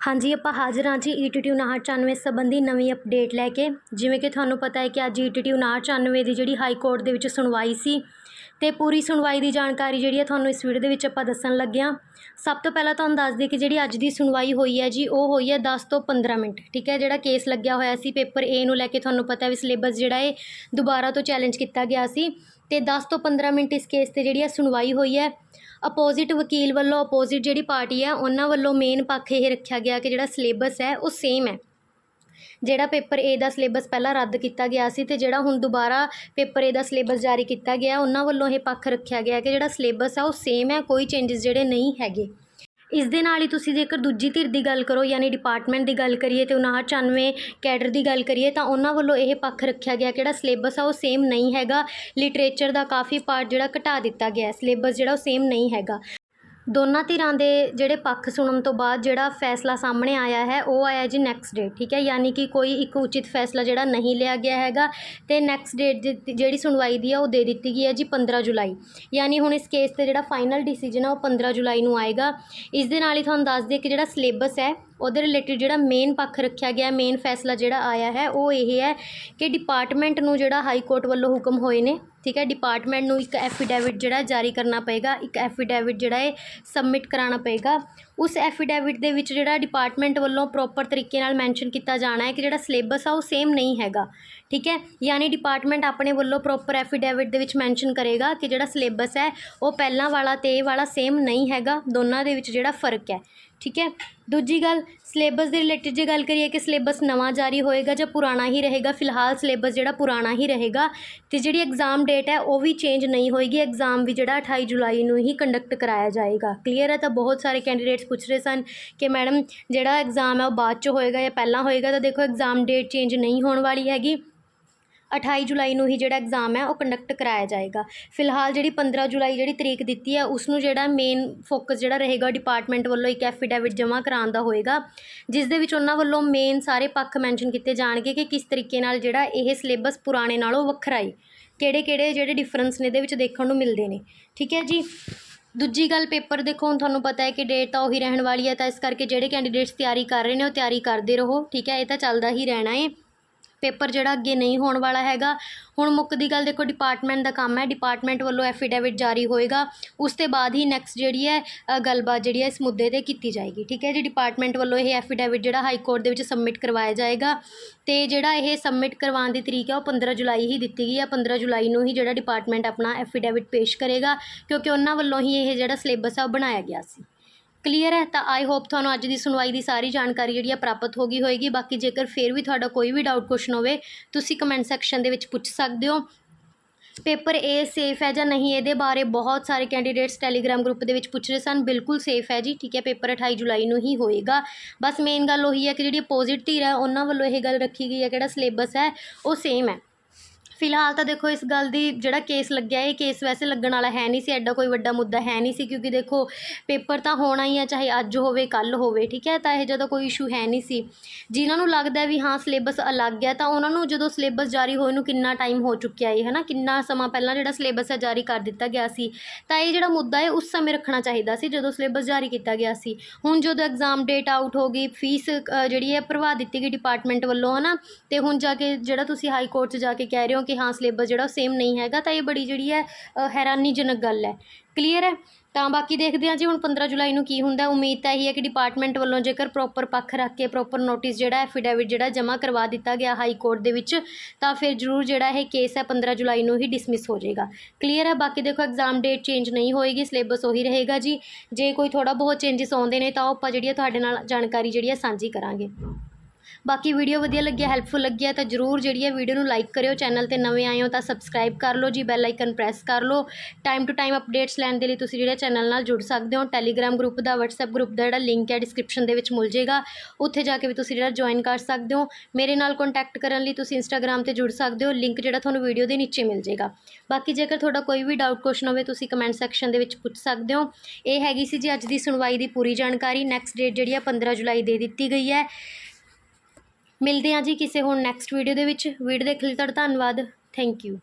ਹਾਂਜੀ, ਆਪਾਂ ਹਾਜ਼ਰ ਹਾਂ ਜੀ ਈਟੀਟੀ 5994 ਸੰਬੰਧੀ ਨਵੀਂ ਅਪਡੇਟ ਲੈ ਕੇ। ਜਿਵੇਂ ਕਿ ਤੁਹਾਨੂੰ ਪਤਾ ਹੈ ਕਿ ਅੱਜ ਈਟੀਟੀ 5994 ਦੀ ਜਿਹੜੀ ਹਾਈ ਕੋਰਟ ਦੇ ਵਿੱਚ ਸੁਣਵਾਈ ਸੀ ਅਤੇ ਪੂਰੀ ਸੁਣਵਾਈ ਦੀ ਜਾਣਕਾਰੀ ਜਿਹੜੀ ਹੈ ਤੁਹਾਨੂੰ ਇਸ ਵੀਡੀਓ ਦੇ ਵਿੱਚ ਆਪਾਂ ਦੱਸਣ ਲੱਗੇ ਹਾਂ। ਸਭ ਤੋਂ ਪਹਿਲਾਂ ਤੁਹਾਨੂੰ ਦੱਸ ਦਈਏ ਕਿ ਜਿਹੜੀ ਅੱਜ ਦੀ ਸੁਣਵਾਈ ਹੋਈ ਹੈ ਜੀ, ਉਹ ਹੋਈ ਹੈ 10 ਤੋਂ 15 ਮਿੰਟ, ਠੀਕ ਹੈ? ਜਿਹੜਾ ਕੇਸ ਲੱਗਿਆ ਹੋਇਆ ਸੀ, ਪੇਪਰ ਏ ਨੂੰ ਲੈ ਕੇ ਤੁਹਾਨੂੰ ਪਤਾ ਵੀ ਸਿਲੇਬਸ ਜਿਹੜਾ ਹੈ ਦੁਬਾਰਾ ਤੋਂ ਚੈਲੰਜ ਕੀਤਾ ਗਿਆ ਸੀ। ਤੇ 10 ਤੋਂ 15 ਮਿੰਟ ਇਸ ਕੇਸ ਤੇ ਜਿਹੜੀ ਹੈ ਸੁਣਵਾਈ ਹੋਈ ਹੈ। ਅਪੋਜ਼ਿਟ ਵਕੀਲ ਵੱਲੋਂ ਅਪੋਜ਼ਿਟ ਜਿਹੜੀ ਪਾਰਟੀ ਹੈ ਉਹਨਾਂ ਵੱਲੋਂ ਮੇਨ ਪੱਖ ਇਹ ਰੱਖਿਆ ਗਿਆ ਕਿ ਜਿਹੜਾ ਸਿਲੇਬਸ ਹੈ, ਉਹ ਸੇਮ ਹੈ। ਜਿਹੜਾ ਪੇਪਰ ਏ ਦਾ ਸਿਲੇਬਸ ਪਹਿਲਾਂ ਰੱਦ ਕੀਤਾ ਗਿਆ ਸੀ ਅਤੇ ਜਿਹੜਾ ਹੁਣ ਦੁਬਾਰਾ ਪੇਪਰ ਏ ਦਾ ਸਿਲੇਬਸ ਜਾਰੀ ਕੀਤਾ ਗਿਆ, ਉਹਨਾਂ ਵੱਲੋਂ ਇਹ ਪੱਖ ਰੱਖਿਆ ਗਿਆ ਕਿ ਜਿਹੜਾ ਸਿਲੇਬਸ ਆ ਉਹ ਸੇਮ ਹੈ, ਕੋਈ ਚੇਂਜਸ ਜਿਹੜੇ ਨਹੀਂ ਹੈਗੇ। ਇਸ ਦੇ ਨਾਲ ਹੀ ਤੁਸੀਂ ਜੇਕਰ ਦੂਜੀ ਧਿਰ ਦੀ ਗੱਲ ਕਰੋ ਯਾਨੀ ਡਿਪਾਰਟਮੈਂਟ ਦੀ ਗੱਲ ਕਰੀਏ ਤੇ 5994 ਕੈਡਰ ਦੀ ਗੱਲ ਕਰੀਏ ਤਾਂ ਉਹਨਾਂ ਵੱਲੋਂ ਇਹ ਪੱਖ ਰੱਖਿਆ ਗਿਆ ਕਿਹੜਾ ਸਿਲੇਬਸ ਆ ਉਹ ਸੇਮ ਨਹੀਂ ਹੈਗਾ। ਲਿਟਰੇਚਰ ਦਾ ਕਾਫੀ ਪਾਰਟ ਜਿਹੜਾ ਘਟਾ ਦਿੱਤਾ ਗਿਆ, ਸਿਲੇਬਸ ਜਿਹੜਾ ਉਹ ਸੇਮ ਨਹੀਂ ਹੈਗਾ। ਦੋਨਾਂ ਧਿਰਾਂ ਦੇ ਜਿਹੜੇ ਪੱਖ ਸੁਣਨ ਤੋਂ ਬਾਅਦ ਜਿਹੜਾ ਫੈਸਲਾ ਸਾਹਮਣੇ ਆਇਆ ਹੈ, ਉਹ ਆਇਆ ਜੀ ਨੈਕਸਟ ਡੇਟ ਠੀਕ ਹੈ? ਯਾਨੀ ਕਿ ਕੋਈ ਇੱਕ ਉਚਿਤ ਫੈਸਲਾ ਜਿਹੜਾ ਨਹੀਂ ਲਿਆ ਗਿਆ ਹੈਗਾ ਅਤੇ ਨੈਕਸਟ ਡੇਟ ਜਿਹੜੀ ਸੁਣਵਾਈ ਦੀ ਆ, ਉਹ ਦੇ ਦਿੱਤੀ ਗਈ ਹੈ ਜੀ 15 ਜੁਲਾਈ। ਯਾਨੀ ਹੁਣ ਇਸ ਕੇਸ ਤੇ ਜਿਹੜਾ ਫਾਈਨਲ ਡਿਸੀਜਨ ਆ, ਉਹ 15 ਜੁਲਾਈ ਨੂੰ ਆਏਗਾ। ਇਸ ਦੇ ਨਾਲ ਹੀ ਤੁਹਾਨੂੰ ਦੱਸ ਦਈਏ ਕਿ ਜਿਹੜਾ ਸਿਲੇਬਸ ਹੈ ਉਹਦੇ ਰਿਲੇਟਿਡ ਜਿਹੜਾ ਮੇਨ ਪੱਖ ਰੱਖਿਆ ਗਿਆ ਮੇਨ ਫੈਸਲਾ ਜਿਹੜਾ ਆਇਆ ਹੈ, ਉਹ ਇਹ ਹੈ ਕਿ ਡਿਪਾਰਟਮੈਂਟ ਨੂੰ ਜਿਹੜਾ ਹਾਈ ਕੋਰਟ ਵੱਲੋਂ ਹੁਕਮ ਹੋਏ ਨੇ, ਠੀਕ ਹੈ ਡਿਪਾਰਟਮੈਂਟ ਨੂੰ ਇੱਕ ਐਫੀਡੈਵਿਟ ਜਿਹੜਾ ਜਾਰੀ ਕਰਨਾ ਪਏਗਾ, ਇੱਕ ਐਫੀਡੈਵਿਟ ਜਿਹੜਾ ਹੈ ਸਬਮਿਟ ਕਰਾਉਣਾ ਪਏਗਾ। ਉਸ ਐਫੀਡੈਵਿਟ ਦੇ ਵਿੱਚ ਜਿਹੜਾ ਡਿਪਾਰਟਮੈਂਟ ਵੱਲੋਂ ਪ੍ਰੋਪਰ ਤਰੀਕੇ ਨਾਲ ਮੈਂਸ਼ਨ ਕੀਤਾ ਜਾਣਾ ਹੈ ਕਿ ਜਿਹੜਾ ਸਿਲੇਬਸ ਆ ਉਹ ਸੇਮ ਨਹੀਂ ਹੈਗਾ, ਠੀਕ ਹੈ? ਯਾਨੀ ਡਿਪਾਰਟਮੈਂਟ ਆਪਣੇ ਵੱਲੋਂ ਪ੍ਰੋਪਰ ਐਫੀਡੈਵਿਟ ਦੇ ਵਿੱਚ ਮੈਂਸ਼ਨ ਕਰੇਗਾ ਕਿ ਜਿਹੜਾ ਸਿਲੇਬਸ ਹੈ ਉਹ ਪਹਿਲਾਂ ਵਾਲਾ ਤੇ ਇਹ ਵਾਲਾ ਸੇਮ ਨਹੀਂ ਹੈਗਾ, ਦੋਨਾਂ ਦੇ ਵਿੱਚ ਜਿਹੜਾ ਫ਼ਰਕ ਹੈ, ਠੀਕ ਹੈ? ਦੂਜੀ ਗੱਲ, ਸਿਲੇਬਸ ਦੇ ਰਿਲੇਟਡ ਜੇ ਗੱਲ ਕਰੀਏ ਕਿ ਸਿਲੇਬਸ ਨਵਾਂ ਜਾਰੀ ਹੋਏਗਾ ਜਾਂ ਪੁਰਾਣਾ ਹੀ ਰਹੇਗਾ, ਫਿਲਹਾਲ ਸਿਲੇਬਸ ਜਿਹੜਾ ਪੁਰਾਣਾ ਹੀ ਰਹੇਗਾ, ਤੇ ਜਿਹੜੀ ਐਗਜ਼ਾਮ ਡੇਟ ਹੈ ਉਹ ਵੀ ਚੇਂਜ ਨਹੀਂ ਹੋਏਗੀ, ਐਗਜ਼ਾਮ ਵੀ ਜਿਹੜਾ 28 ਜੁਲਾਈ ਨੂੰ ਹੀ ਕੰਡਕਟ ਕਰਾਇਆ ਜਾਏਗਾ, ਕਲੀਅਰ ਹੈ ਤਾਂ ਬਹੁਤ ਸਾਰੇ ਕੈਂਡੀਡੇਟਸ ਪੁੱਛ ਰਹੇ ਸਨ ਕਿ ਮੈਡਮ, ਜਿਹੜਾ ਐਗਜ਼ਾਮ ਹੈ ਉਹ ਬਾਅਦ ਚ ਹੋਏਗਾ ਜਾਂ ਪਹਿਲਾਂ ਹੋਏਗਾ? ਤਾਂ ਦੇਖੋ ਐਗਜ਼ਾਮ ਡੇਟ ਚੇਂਜ ਨਹੀਂ ਹੋਣ ਵਾਲੀ ਹੈਗੀ। 28 ਜੁਲਾਈ ਨੂੰ ਹੀ ਜਿਹੜਾ ਐਗਜ਼ਾਮ ਹੈ ਉਹ ਕੰਡਕਟ ਕਰਾਇਆ ਜਾਏਗਾ। ਫਿਲਹਾਲ ਜਿਹੜੀ 15 ਜੁਲਾਈ ਜਿਹੜੀ ਤਰੀਕ ਦਿੱਤੀ ਹੈ ਉਸ ਨੂੰ ਜਿਹੜਾ ਮੇਨ ਫੋਕਸ ਜਿਹੜਾ ਰਹੇਗਾ ਡਿਪਾਰਟਮੈਂਟ ਵੱਲੋਂ ਇੱਕ ਐਫੀਡੈਵਿਟ ਜਮ੍ਹਾਂ ਕਰਾਉਣ ਦਾ ਹੋਏਗਾ, ਜਿਸ ਦੇ ਵਿੱਚ ਉਹਨਾਂ ਵੱਲੋਂ ਮੇਨ ਸਾਰੇ ਪੱਖ ਮੈਂਸ਼ਨ ਕੀਤੇ ਜਾਣਗੇ ਕਿ ਕਿਸ ਤਰੀਕੇ ਨਾਲ ਜਿਹੜਾ ਇਹ ਸਿਲੇਬਸ ਪੁਰਾਣੇ ਨਾਲੋਂ ਵੱਖਰਾ ਹੈ ਕਿਹੜੇ ਕਿਹੜੇ ਜਿਹੜੇ ਡਿਫਰੈਂਸ ਨੇ ਇਹਦੇ ਵਿੱਚ ਦੇਖਣ ਨੂੰ ਮਿਲਦੇ ਨੇ। ਠੀਕ ਹੈ ਜੀ? ਦੂਜੀ ਗੱਲ ਪੇਪਰ ਦੇਖੋ, ਹੁਣ ਤੁਹਾਨੂੰ ਪਤਾ ਹੈ ਕਿ ਡੇਟ ਤਾਂ ਉਹੀ ਰਹਿਣ ਵਾਲੀ ਹੈ, ਤਾਂ ਇਸ ਕਰਕੇ ਜਿਹੜੇ ਕੈਂਡੀਡੇਟਸ ਤਿਆਰੀ ਕਰ ਰਹੇ ਨੇ, ਉਹ ਤਿਆਰੀ ਕਰਦੇ ਰਹੋ, ਠੀਕ ਹੈ? ਇਹ ਤਾਂ ਚੱਲਦਾ ਹੀ ਰਹਿਣਾ ਹੈ ਪੇਪਰ ਜਿਹੜਾ ਅੱਗੇ ਨਹੀਂ ਹੋਣ ਵਾਲਾ ਹੈਗਾ। ਹੁਣ ਮੁੱਕਦੀ ਗੱਲ ਦੇਖੋ ਡਿਪਾਰਟਮੈਂਟ ਦਾ ਕੰਮ ਹੈ। ਡਿਪਾਰਟਮੈਂਟ ਵੱਲੋਂ ਐਫੀਡੇਵਿਟ ਜਾਰੀ ਹੋਏਗਾ। ਉਸ ਤੋਂ ਬਾਅਦ ਹੀ ਨੈਕਸਟ ਜਿਹੜੀ ਹੈ ਗੱਲਬਾਤ ਜਿਹੜੀ ਹੈ, ਇਸ ਮੁੱਦੇ ਤੇ ਕੀਤੀ ਜਾਏਗੀ। ਠੀਕ ਹੈ ਜੀ? ਡਿਪਾਰਟਮੈਂਟ ਵੱਲੋਂ ਇਹ ਐਫੀਡੇਵਿਟ ਜਿਹੜਾ ਹਾਈ ਕੋਰਟ ਦੇ ਵਿੱਚ ਸਬਮਿਟ ਕਰਵਾਇਆ ਜਾਏਗਾ। ਤੇ ਜਿਹੜਾ ਇਹ ਸਬਮਿਟ ਕਰਵਾਉਣ ਦੀ ਤਰੀਕ ਹੈ, ਉਹ 15 ਜੁਲਾਈ ਹੀ ਦਿੱਤੀ ਗਈ ਹੈ। 15 ਜੁਲਾਈ ਨੂੰ ਹੀ ਜਿਹੜਾ ਡਿਪਾਰਟਮੈਂਟ ਆਪਣਾ ਐਫੀਡੇਵਿਟ ਪੇਸ਼ ਕਰੇਗਾ, ਕਿਉਂਕਿ ਉਹਨਾਂ ਵੱਲੋਂ ਹੀ ਇਹ ਜਿਹੜਾ ਸਿਲੇਬਸ ਆ, ਉਹ ਬਣਾਇਆ ਗਿਆ ਸੀ। ਕਲੀਅਰ ਹੈ, ਤਾਂ ਆਈ ਹੋਪ ਤੁਹਾਨੂੰ ਅੱਜ ਦੀ ਸੁਣਵਾਈ ਦੀ ਸਾਰੀ ਜਾਣਕਾਰੀ ਜਿਹੜੀ ਆ ਪ੍ਰਾਪਤ ਹੋ ਗਈ ਹੋਏਗੀ। ਬਾਕੀ ਜੇਕਰ ਫਿਰ ਵੀ ਤੁਹਾਡਾ ਕੋਈ ਵੀ ਡਾਊਟ ਕੁਐਸਚਨ ਹੋਵੇ, ਤੁਸੀਂ ਕਮੈਂਟ ਸੈਕਸ਼ਨ ਦੇ ਵਿੱਚ ਪੁੱਛ ਸਕਦੇ ਹੋ। ਪੇਪਰ ਏ ਸੇਫ ਹੈ ਜਾਂ ਨਹੀਂ, ਇਹਦੇ ਬਾਰੇ ਬਹੁਤ ਸਾਰੇ ਕੈਂਡੀਡੇਟਸ ਟੈਲੀਗ੍ਰਾਮ ਗਰੁੱਪ ਦੇ ਵਿੱਚ ਪੁੱਛ ਰਹੇ ਸਨ। ਬਿਲਕੁਲ ਸੇਫ ਹੈ ਜੀ, ਠੀਕ ਹੈ ਪੇਪਰ 28 ਜੁਲਾਈ ਨੂੰ ਹੀ ਹੋਏਗਾ। ਬਸ ਮੇਨ ਗੱਲ ਉਹੀ ਹੈ ਕਿ ਜਿਹੜੀ ਅਪੋਜ਼ਿਟ ਧਿਰ ਹੈ, ਉਹਨਾਂ ਵੱਲੋਂ ਇਹ ਗੱਲ ਰੱਖੀ ਗਈ ਹੈ ਕਿਹੜਾ ਸਿਲੇਬਸ ਹੈ, ਉਹ ਸੇਮ ਹੈ। ਫਿਲਹਾਲ ਤਾਂ ਦੇਖੋ ਇਸ ਗੱਲ ਦੀ ਜਿਹੜਾ ਕੇਸ ਲੱਗਿਆ, ਇਹ ਕੇਸ ਵੈਸੇ ਲੱਗਣ ਵਾਲਾ ਹੈ ਨਹੀਂ ਸੀ, ਐਡਾ ਕੋਈ ਵੱਡਾ ਮੁੱਦਾ ਹੈ ਨਹੀਂ ਸੀ, ਕਿਉਂਕਿ ਦੇਖੋ ਪੇਪਰ ਤਾਂ ਹੋਣਾ ਹੀ ਆ, ਚਾਹੇ ਅੱਜ ਹੋਵੇ ਕੱਲ ਹੋਵੇ, ਠੀਕ ਹੈ, ਤਾਂ ਇਹ ਜਦੋਂ ਕੋਈ ਇਸ਼ੂ ਹੈ ਨਹੀਂ ਸੀ। ਜਿਨ੍ਹਾਂ ਨੂੰ ਲੱਗਦਾ ਵੀ ਹਾਂ ਸਿਲੇਬਸ ਅਲੱਗ ਹੈ, ਤਾਂ ਉਹਨਾਂ ਨੂੰ ਜਦੋਂ ਸਿਲੇਬਸ ਜਾਰੀ ਹੋਏ ਨੂੰ ਕਿੰਨਾ ਟਾਈਮ ਹੋ ਚੁੱਕਿਆ ਹੈ ਹਨਾ? ਕਿੰਨਾ ਸਮਾਂ ਪਹਿਲਾਂ ਜਿਹੜਾ ਸਿਲੇਬਸ ਹੈ ਜਾਰੀ ਕਰ ਦਿੱਤਾ ਗਿਆ ਸੀ, ਤਾਂ ਇਹ ਜਿਹੜਾ ਮੁੱਦਾ ਹੈ, ਉਸ ਸਮੇਂ ਰੱਖਣਾ ਚਾਹੀਦਾ ਸੀ, ਜਦੋਂ ਸਿਲੇਬਸ ਜਾਰੀ ਕੀਤਾ ਗਿਆ ਸੀ। ਹੁਣ ਜਦੋਂ ਐਗਜ਼ਾਮ ਡੇਟ ਆਊਟ ਹੋ ਗਈ ਫੀਸ ਜਿਹੜੀ ਹੈ, ਭਰਵਾ ਦਿੱਤੀ ਗਈ ਡਿਪਾਰਟਮੈਂਟ ਵੱਲੋਂ, ਹਨਾ? ਤੇ ਹੁਣ ਜਾ ਕੇ ਜਿਹੜਾ ਤੁਸੀਂ ਹਾਈ ਕੋਰਟ 'ਚ ਜਾ ਕੇ ਕਹਿ ਰਹੇ ਹੋ ਕਿ ਹਾਂ ਸਿਲੇਬਸ ਜਿਹੜਾ ਉਹ ਸੇਮ ਨਹੀਂ ਹੈਗਾ, ਤਾਂ ਇਹ ਬੜੀ ਜਿਹੜੀ ਹੈ ਹੈਰਾਨੀਜਨਕ ਗੱਲ ਹੈ। ਕਲੀਅਰ ਹੈ? ਤਾਂ ਬਾਕੀ ਦੇਖਦੇ ਹਾਂ ਜੀ, ਹੁਣ 15 ਜੁਲਾਈ ਨੂੰ ਕੀ ਹੁੰਦਾ ਉਮੀਦ ਤਾਂ ਇਹੀ ਹੈ ਕਿ ਡਿਪਾਰਟਮੈਂਟ ਵੱਲੋਂ ਜੇਕਰ ਪ੍ਰੋਪਰ ਪੱਖ ਰੱਖ ਕੇ ਪ੍ਰੋਪਰ ਨੋਟਿਸ ਜਿਹੜਾ ਐਫੀਡੈਵਿਟ ਜਿਹੜਾ ਜਮ੍ਹਾਂ ਕਰਵਾ ਦਿੱਤਾ ਗਿਆ ਹਾਈ ਕੋਰਟ ਦੇ ਵਿੱਚ, ਤਾਂ ਫਿਰ ਜ਼ਰੂਰ ਜਿਹੜਾ ਇਹ ਕੇਸ ਹੈ 15 ਜੁਲਾਈ ਨੂੰ ਹੀ ਡਿਸਮਿਸ ਹੋ ਜਾਏਗਾ। ਕਲੀਅਰ ਹੈ? ਬਾਕੀ ਦੇਖੋ ਐਗਜ਼ਾਮ ਡੇਟ ਚੇਂਜ ਨਹੀਂ ਹੋਏਗੀ ਸਿਲੇਬਸ ਉਹੀ ਰਹੇਗਾ ਜੀ। ਜੇ ਕੋਈ ਥੋੜਾ ਬਹੁਤ ਚੇਂਜਸ ਆਉਂਦੇ ਨੇ, ਤਾਂ ਉਹ ਆਪਾਂ ਜਿਹੜੀ ਹੈ, ਤੁਹਾਡੇ ਨਾਲ ਜਾਣਕਾਰੀ ਜਿਹੜੀ ਹੈ, ਸਾਂਝੀ ਕਰਾਂਗੇ। ਬਾਕੀ ਵੀਡੀਓ ਵਧੀਆ ਲੱਗਿਆ ਹੈਲਪਫੁਲ ਲੱਗਿਆ, ਤਾਂ ਜਰੂਰ ਜਿਹੜੀ ਹੈ ਵੀਡੀਓ ਨੂੰ ਲਾਈਕ ਕਰਿਓ ਚੈਨਲ ਤੇ ਨਵੇਂ ਆਏ ਹੋ ਤਾਂ ਸਬਸਕ੍ਰਾਈਬ ਕਰ ਲਓ ਜੀ ਬੈਲ ਆਈਕਨ ਪ੍ਰੈਸ ਕਰ ਲਓ। ਟਾਈਮ ਟੂ ਟਾਈਮ ਅਪਡੇਟਸ ਲੈਣ ਦੇ ਲਈ ਤੁਸੀਂ ਜਿਹੜੇ ਚੈਨਲ ਨਾਲ ਜੁੜ ਸਕਦੇ ਹੋ ਟੈਲੀਗ੍ਰਾਮ ਗਰੁੱਪ ਦਾ, WhatsApp ਗਰੁੱਪ ਦਾ ਜਿਹੜਾ ਲਿੰਕ ਹੈ ਡਿਸਕ੍ਰਿਪਸ਼ਨ ਦੇ ਵਿੱਚ ਮਿਲ ਜਾਏਗਾ। ਉੱਥੇ ਜਾ ਕੇ ਵੀ ਤੁਸੀਂ ਜਿਹੜਾ ਜੁਆਇਨ ਕਰ ਸਕਦੇ ਹੋ। ਮੇਰੇ ਨਾਲ ਕੰਟੈਕਟ ਕਰਨ ਲਈ ਤੁਸੀਂ ਇੰਸਟਾਗ੍ਰਾਮ ਤੇ ਜੁੜ ਸਕਦੇ ਹੋ ਲਿੰਕ ਜਿਹੜਾ ਤੁਹਾਨੂੰ ਵੀਡੀਓ ਦੇ ਨੀਚੇ ਮਿਲ ਜਾਏਗਾ। ਬਾਕੀ ਜੇਕਰ ਤੁਹਾਡਾ ਕੋਈ ਵੀ ਡਾਊਟ ਕੁਐਸਚਨ ਹੋਵੇ, ਤੁਸੀਂ ਕਮੈਂਟ ਸੈਕਸ਼ਨ ਦੇ ਵਿੱਚ ਪੁੱਛ ਸਕਦੇ ਹੋ। ਇਹ ਹੈਗੀ ਸੀ ਜੀ ਅੱਜ ਦੀ ਸੁਣਵਾਈ ਦੀ ਪੂਰੀ ਜਾਣਕਾਰੀ। ਨੈਕਸਟ ਡੇਟ ਜਿਹੜੀ ਆ 15 ਜੁਲਾਈ ਦੇ ਦਿੱਤੀ ਗਈ ਹੈ। ਮਿਲਦੇ ਹਾਂ ਜੀ ਕਿਸੇ ਹੁਣ ਨੈਕਸਟ ਵੀਡੀਓ ਦੇ ਵਿੱਚ। ਵੀਡੀਓ ਦੇਖਣ ਲਈ ਤੁਹਾਡਾ ਧੰਨਵਾਦ। Thank you